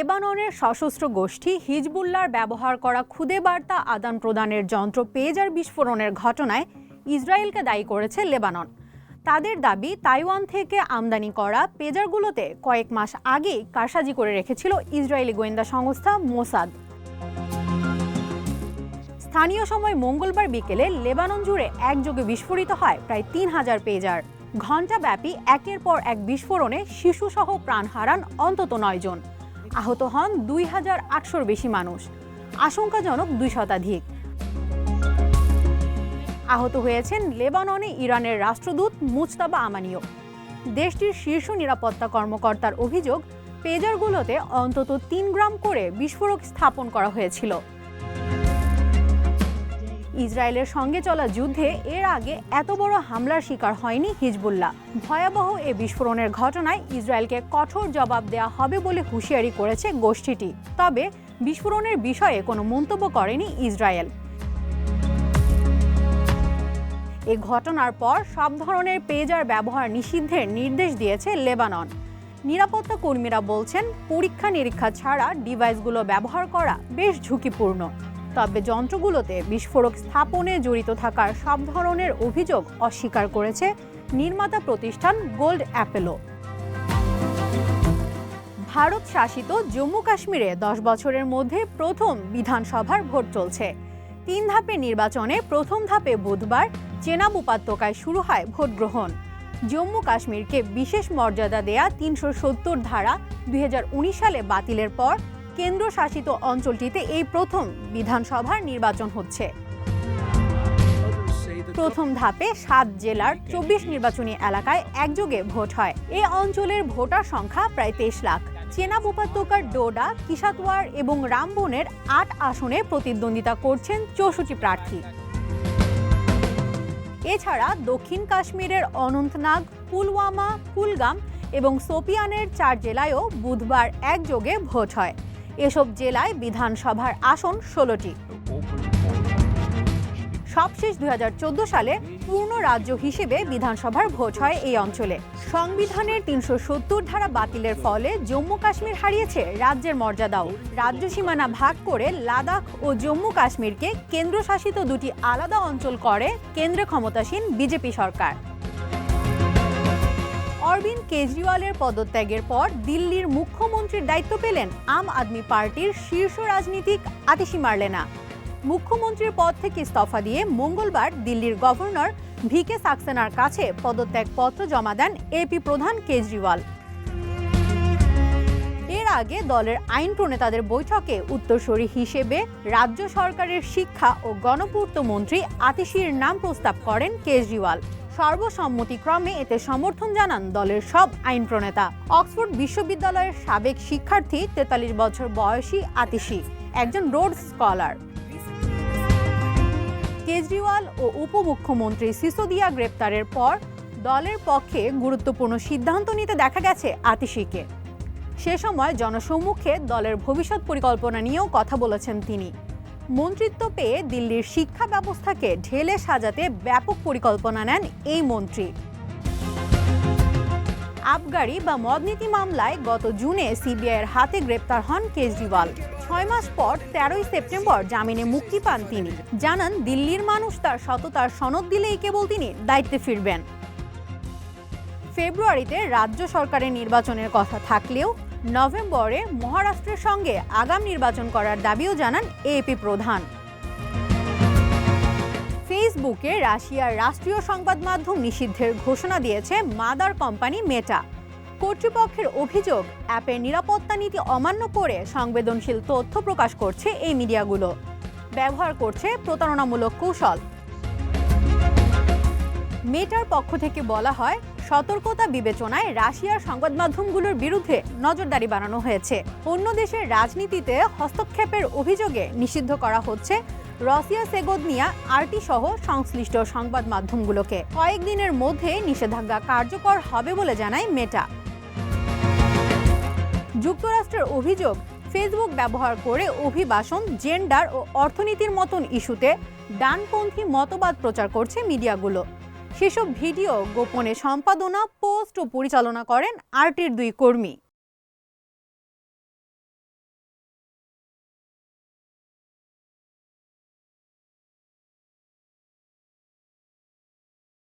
লেবাননের সশস্ত্র গোষ্ঠী হিজবুল্লার ব্যবহার করা খুদে বার্তা আদান প্রদানের যন্ত্র পেজার বিস্ফোরণের ঘটনায় ইসরায়েলকে দায়ী করেছে লেবানন। তাদের দাবি, তাইওয়ান থেকে আমদানি করা পেজারগুলোতে কয়েক মাস আগেই কারসাজি করে রেখেছিল ইসরায়েলি গোয়েন্দা সংস্থা মোসাদ। স্থানীয় সময় মঙ্গলবার বিকেলে লেবানন জুড়ে একযোগে বিস্ফোরিত হয় প্রায় তিন হাজার পেজার। ঘণ্টাব্যাপী একের পর এক বিস্ফোরণে শিশুসহ প্রাণ হারান অন্তত নয় জন। আহত হন দুই হাজার আটশোর বেশি মানুষ। আশঙ্কাজনক দুই শতাধিক। আহত হয়েছেন লেবাননে, ইরানের রাষ্ট্রদূত মুজতাবা আমানিও। দেশটির শীর্ষ নিরাপত্তা কর্মকর্তার অভিযোগ, পেজারগুলোতে অন্তত তিন গ্রাম করে বিস্ফোরক স্থাপন করা হয়েছিল। ইসরায়েলের সঙ্গে চলা যুদ্ধে এর আগে এত বড় হামলার শিকার হয়নি হিজবুল্লাহ। ভয়াবহ এ বিস্ফোরণের ঘটনায় ইসরায়েলকে কঠোর জবাব দেওয়া হবে বলে হুঁশিয়ারি করেছে গোষ্ঠীটি। তবে বিস্ফোরণের বিষয়ে কোনো মন্তব্য করেনি ইসরায়েল। এ ঘটনার পর সব ধরনের পেজার ব্যবহার নিষিদ্ধের নির্দেশ দিয়েছে লেবানন। নিরাপত্তা কর্মীরা বলছেন পরীক্ষা নিরীক্ষা ছাড়া ডিভাইসগুলো ব্যবহার করা বেশ ঝুঁকিপূর্ণ। তবে যন্ত্রগুলোতে বিস্ফোরক স্থাপনে জড়িত থাকার সব ধরনের অভিযোগ অস্বীকার করেছে নির্মাতা প্রতিষ্ঠান গোল্ড অ্যাপেলো। ভারত শাসিত জম্মু কাশ্মীরে দশ বছরের মধ্যে প্রথম বিধানসভার ভোট চলছে। তিন ধাপে নির্বাচনে প্রথম ধাপে বুধবার চেনাব উপত্যকায় শুরু হয় ভোট গ্রহণ। জম্মু কাশ্মীরকে বিশেষ মর্যাদা দেয়া তিনশো সত্তর ধারা দুই হাজার উনিশ সালে বাতিলের পর কেন্দ্রশাসিত অঞ্চলটিতে এই প্রথম বিধানসভার নির্বাচন হচ্ছে। প্রথম ধাপে সাত জেলার চব্বিশ নির্বাচনী এলাকায় একযোগে ভোট হয়। এ অঞ্চলের ভোটার সংখ্যা প্রায় তেইশ লাখ। চেনাব উপত্যকার ডোডা কিসাতওয়ার এবং রামবনের আট আসনে প্রতিদ্বন্দ্বিতা করছেন চৌষট্টি প্রার্থী। এছাড়া দক্ষিণ কাশ্মীরের অনন্তনাগ, পুলওয়ামা, কুলগাম এবং সোপিয়ানের চার জেলায়ও বুধবার একযোগে ভোট হয়। এসব জেলায় বিধানসভার আসন ষোলোটি। সবশেষ দুই হাজার চোদ্দ সালে পূর্ণ রাজ্য হিসেবে বিধানসভার ভোট হয় এই অঞ্চলে। সংবিধানের তিনশো সত্তর ধারা বাতিলের ফলে জম্মু কাশ্মীর হারিয়েছে রাজ্যের মর্যাদাও। রাজ্য সীমানা ভাগ করে লাদাখ ও জম্মু কাশ্মীরকে কেন্দ্রশাসিত দুটি আলাদা অঞ্চল করে কেন্দ্রে ক্ষমতাসীন বিজেপি সরকার। অরবিন্দ কেজরিওয়ালের পদত্যাগের পর দিল্লির মুখ্যমন্ত্রীর দায়িত্ব পেলেন আম আদমি পার্টির শীর্ষ রাজনীতিক আতিশি মার্লেনা। মুখ্যমন্ত্রীর পদ থেকে ইস্তফা দিয়ে মঙ্গলবার দিল্লির গভর্নর ভিকে সাক্সেনার কাছে পদত্যাগপত্র জমা দেন এপি প্রধান কেজরিওয়াল। এর আগে দলের আইন প্রণেতাদের বৈঠকে উত্তরসূরি হিসেবে রাজ্য সরকারের শিক্ষা ও গণপূর্ত মন্ত্রী আতিশির নাম প্রস্তাব করেন কেজরিওয়াল। সর্বসম্মতিক্রমে এতে সমর্থন জানান দলের সব আইন প্রণেতা। অক্সফোর্ড বিশ্ববিদ্যালয়ের সাবেক শিক্ষার্থী, তেতাল্লিশ বছর বয়সী আতিশি, একজন রোড স্কলার। কেজরিওয়াল ও উপমুখ্যমন্ত্রী সিসোদিয়া গ্রেপ্তারের পর দলের পক্ষে গুরুত্বপূর্ণ সিদ্ধান্ত নিতে দেখা গেছে আতিশিকে। সে সময় জনসম্মুখে দলের ভবিষ্যৎ পরিকল্পনা নিয়েও কথা বলেছেন তিনি। মন্ত্রিত্ব পেয়ে দিল্লির শিক্ষা ব্যবস্থাকে ঢেলে সাজাতে ব্যাপক পরিকল্পনা নেন এই মন্ত্রী। আবগারি বা মদনীতি মামলায় গত জুনে সিবিআইয়ের হাতে গ্রেপ্তার হন কেজরিওয়াল। ছয় মাস পর তেরোই সেপ্টেম্বর জামিনে মুক্তি পান তিনি। জানান, দিল্লির মানুষ তার সততার সনদ দিলেই কেবল তিনি দায়িত্বে ফিরবেন। ফেব্রুয়ারিতে রাজ্য সরকারের নির্বাচনের কথা থাকলেও নভেম্বরে মহারাষ্ট্রের সঙ্গে আগাম নির্বাচন করার দাবিও জানান এপি প্রধান। ফেসবুকে রাশিয়ার রাষ্ট্রীয় সংবাদ মাধ্যম নিষিদ্ধের ঘোষণা দিয়েছে মাদার কোম্পানি মেটা কর্তৃপক্ষের অভিযোগ, অ্যাপের নিরাপত্তা নীতি অমান্য করে সংবেদনশীল তথ্য প্রকাশ করছে এই মিডিয়াগুলো। ব্যবহার করছে প্রতারণামূলক কৌশল। মেটার পক্ষ থেকে বলা হয় সতর্কতা বিবেচনায় রাশিয়ার সংবাদ মাধ্যমগুলোর বিরুদ্ধে নজরদারি বাড়ানো হয়েছে। অন্য দেশের রাজনীতিতে হস্তক্ষেপের অভিযোগে নিষিদ্ধ করা হচ্ছে রসিয়া সেগোদনিয়া আরটি সহ সংশ্লিষ্ট সংবাদ মাধ্যমগুলোকে। কয়েকদিনের মধ্যে নিষেধাজ্ঞা কার্যকর হবে বলে জানায় মেটা। যুক্তরাষ্ট্রের অভিযোগ, ফেসবুক ব্যবহার করে অভিবাসন, জেন্ডার ও অর্থনীতির মতন ইস্যুতে ডানপন্থী মতবাদ প্রচার করছে মিডিয়াগুলো। সেসব ভিডিও গোপনে সম্পাদনা পোস্ট ও পরিচালনা করেন আরটির দুই কর্মী।